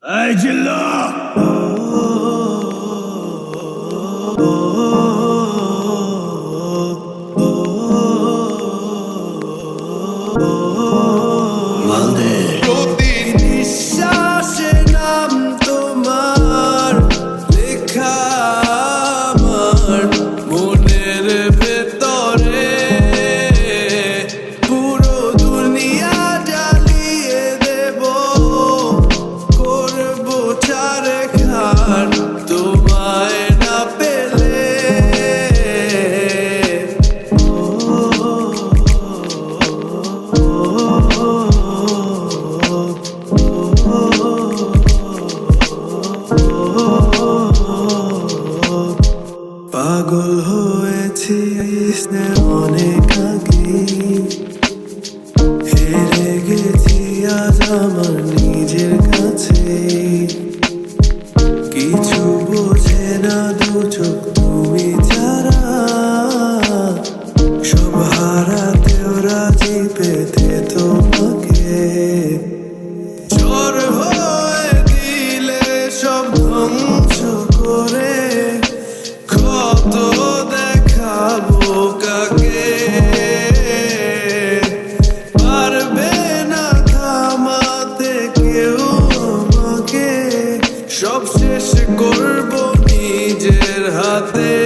来进了。অনেক আগে হেরে আমার নিজের কাছে। nothing